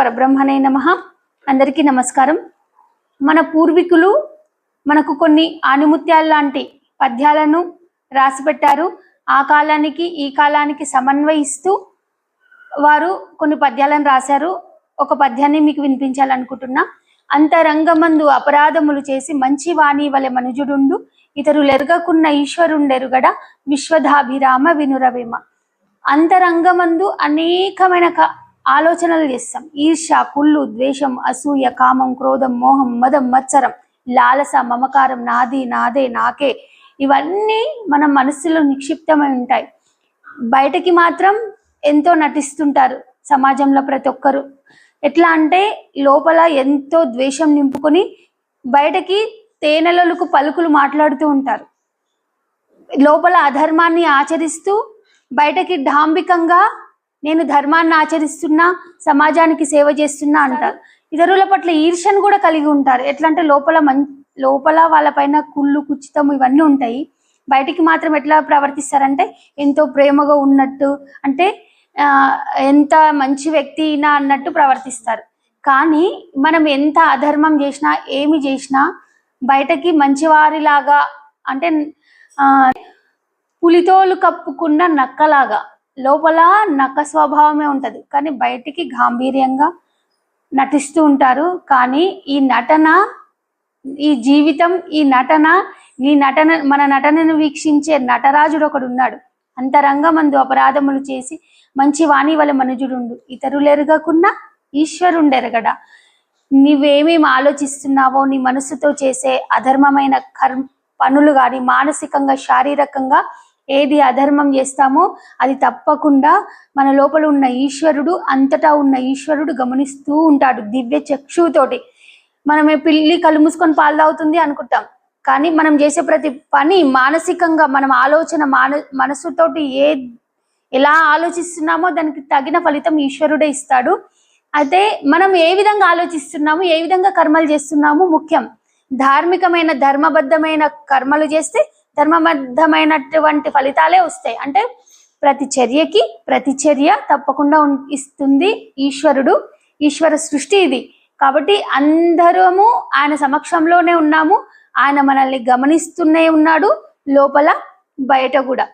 పరబ్రహ్మనే నమ. అందరికీ నమస్కారం. మన పూర్వీకులు మనకు కొన్ని ఆణిముత్యాల లాంటి పద్యాలను రాసిపెట్టారు ఆ కాలానికి ఈ కాలానికి సమన్వయిస్తూ వారు కొన్ని పద్యాలను రాశారు. ఒక పద్యాన్ని మీకు వినిపించాలనుకుంటున్నా. అంతరంగమందు అపరాధములు చేసి మంచి వాణి వలె మనుజుడుండు. ఇతరులెరగకున్న ఈశ్వరుండెరుగడ విశ్వధాభిరామ వినురవేమ. అంతరంగమందు అనేకమైన ఆలోచనలు చేస్తాం. ఈర్ష కుళ్ళు ద్వేషం అసూయ కామం క్రోధం మోహం మదం మత్సరం లాలస మమకారం నాది నాదే నాకే ఇవన్నీ మన మనస్సులో నిక్షిప్తమై ఉంటాయి. బయటకి మాత్రం ఎంతో నటిస్తుంటారు సమాజంలో ప్రతి ఒక్కరు. ఎట్లా అంటే లోపల ఎంతో ద్వేషం నింపుకొని బయటకి తేనెలలకు పలుకులు మాట్లాడుతూ ఉంటారు. లోపల అధర్మాన్ని ఆచరిస్తూ బయటకి డాంబికంగా నేను ధర్మాన్ని ఆచరిస్తున్నా సమాజానికి సేవ చేస్తున్నా అంటారు. ఇతరుల పట్ల ఈర్ష్యను కూడా కలిగి ఉంటారు. ఎట్లా అంటే లోపల మం లోపల వాళ్ళపైన కుళ్ళు కుచితం ఇవన్నీ ఉంటాయి. బయటికి మాత్రం ఎట్లా ప్రవర్తిస్తారంటే ఎంతో ప్రేమగా ఉన్నట్టు అంటే ఎంత మంచి వ్యక్తి అయినా అన్నట్టు ప్రవర్తిస్తారు. కానీ మనం ఎంత అధర్మం చేసినా ఏమి చేసినా బయటకి మంచివారిలాగా అంటే పులితోలు కప్పుకున్న నక్కలాగా లోపల నక్క స్వభావమే ఉంటుంది. కానీ బయటికి గాంభీర్యంగా నటిస్తూ ఉంటారు. కానీ ఈ నటన ఈ జీవితం ఈ నటన నీ నటన మన నటనను వీక్షించే నటరాజుడు ఒకడు ఉన్నాడు. అంతరంగమందు అపరాధములు చేసి మంచి వాణి వల్ల మనుజుడుండు. ఇతరులెరగకున్నా ఈశ్వరుండెరగడ? నువ్వేమేమి ఆలోచిస్తున్నావో నీ మనసుతో చేసే అధర్మమైన కర్మ పనులు కానీ మానసికంగా శారీరకంగా ఏది అధర్మం చేస్తామో అది తప్పకుండా మన లోపల ఉన్న ఈశ్వరుడు అంతటా ఉన్న ఈశ్వరుడు గమనిస్తూ ఉంటాడు దివ్య చక్షుతోటి. మనమే పిల్లి కళ్ళు మూసుకొని పాలు తాగుతుంది అనుకుంటాం. కానీ మనం చేసే ప్రతి పని మానసికంగా మనం ఆలోచన మాన మనసుతోటి ఏ ఎలా ఆలోచిస్తున్నామో దానికి తగిన ఫలితం ఈశ్వరుడే ఇస్తాడు. అయితే మనం ఏ విధంగా ఆలోచిస్తున్నాము ఏ విధంగా కర్మలు చేస్తున్నాము ముఖ్యం. ధార్మికమైన ధర్మబద్ధమైన కర్మలు చేస్తే ధర్మబద్ధమైనటువంటి ఫలితాలే వస్తాయి. అంటే ప్రతి చర్యకి ప్రతి చర్య తప్పకుండా ఇస్తుంది ఈశ్వరుడు ఈశ్వర సృష్టి ఇది. కాబట్టి అందరము ఆయన సమక్షంలోనే ఉన్నాము. ఆయన మనల్ని గమనిస్తూనే ఉన్నాడు లోపల బయట కూడా.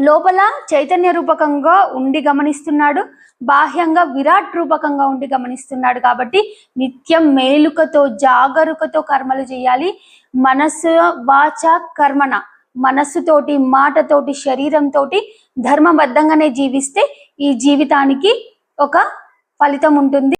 లోపల చైతన్య రూపకంగా ఉండి గమనిస్తున్నాడు. బాహ్యంగా విరాట్ రూపకంగా ఉండి గమనిస్తున్నాడు కాబట్టి నిత్యం మేలుకతో జాగరూకతో కర్మలు చేయాలి. మనస్సు వాచ కర్మణ. మనస్సుతోటి మాటతోటి శరీరంతో ధర్మబద్ధంగానే జీవిస్తే ఈ జీవితానికి ఒక ఫలితం ఉంటుంది.